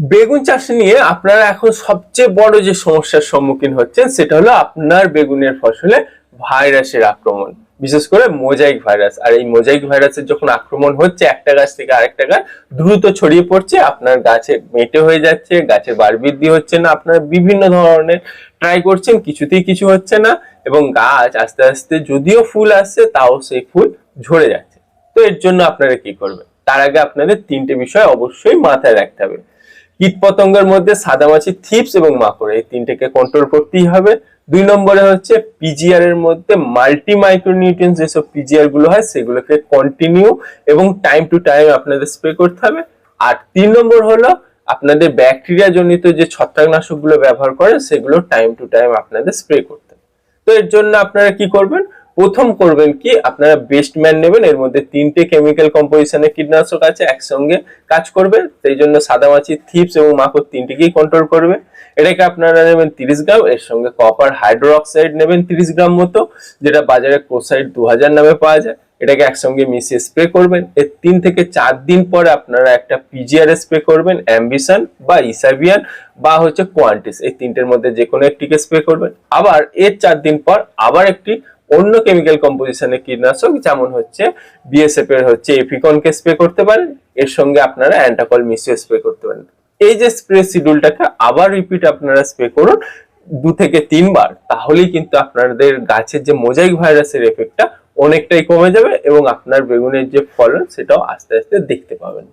বেগুন চাষ নিয়ে আপনারা এখন সবচেয়ে বড় যে সমস্যার সম্মুখীন হচ্ছেন, সেটা হলো আপনার বেগুনের ফসলে ভাইরাসের আক্রমণ। বিশেষ করে মোজাইক ভাইরাস। আর এই মোজাইক ভাইরাসের যখন আক্রমণ হচ্ছে, একটা গাছ থেকে আরেকটা গাছ দ্রুত ছড়িয়ে পড়ছে, আপনার গাছে মেটে হয়ে যাচ্ছে গাছের বার বৃদ্ধি হচ্ছে না, আপনারা বিভিন্ন ধরনের ট্রাই করছেন, কিছুতেই কিছু হচ্ছে না, এবং গাছ আস্তে আস্তে যদিও ফুল আসছে, তাও সেই ফুল ঝরে যাচ্ছে। তো এর জন্য আপনারা কি করবেন? তার আগে আপনাদের তিনটে বিষয় অবশ্যই মাথায় রাখতে হবে। কীট পতঙ্গের মধ্যে সাদামাছি, থিপস এবং মাকড়, এই তিনটেকে কন্ট্রোল করতেই হবে। দুই নম্বরে হচ্ছে পিজিআর এর মধ্যে মাল্টি মাইক্রোনিউট্রিয়েন্টস যেসব পিজিআরগুলো হয়, সেগুলোকে কন্টিনিউ এবং টাইম টু টাইম আপনাদের স্প্রে করতে হবে। আর তিন নম্বর হলো আপনাদের ব্যাকটেরিয়া জনিত যে ছত্রাকনাশকগুলো ব্যবহার করেন সেগুলো টাইম টু টাইম আপনাদের স্প্রে করতে হবে। তো এর জন্য আপনারা কি করবেন? প্রথম করবেন কি, আপনারা বেস্ট ম্যান নেবেন, এর মধ্যে তিনটে কেমিক্যাল কম্পোজিশনের কীটনাশক আছে, একসঙ্গে কাজ করবে। সেই জন্য সাদামাছি থিপস এবং মাকড় তিনটিকেই কন্ট্রোল করবে। এটাকে আপনারা নেবেন তিরিশ গ্রাম, এর সঙ্গে কপার হাইড্রোক্সাইড নেবেন তিরিশ গ্রাম মতো, যেটা বাজারে কোসাইড দু হাজার নামে পাওয়া যায়। এটাকে একসঙ্গে মিশিয়ে স্প্রে করবেন। এর তিন থেকে চার দিন পরে আপনারা একটা পিজিআর স্প্রে করবেন অ্যাম্বিশন বা ইসাবিয়ান বা হচ্ছে কোয়ান্টিস এই তিনটের মধ্যে যে কোনো একটিকে স্প্রে করবেন। আবার এর চার দিন পর আবার একটি অন্য কেমিক্যাল কম্পোজিশনের কীটনাশক, যেমন হচ্ছে বিএসএফ এর হচ্ছে এফিকনকে স্প্রে করতে পারেন, এর সঙ্গে আপনারা অ্যান্টাকল মিশিয়ে স্প্রে করতে পারেন। এই যে স্প্রে শিডিউলটাকে আবার রিপিট আপনারা স্প্রে করুন দু থেকে তিনবার, তাহলেই কিন্তু আপনাদের গাছের যে মোজাইক ভাইরাসের এফেক্টটা অনেকটাই কমে যাবে এবং আপনার বেগুনের যে ফলন, সেটাও আস্তে আস্তে দেখতে পাবেন।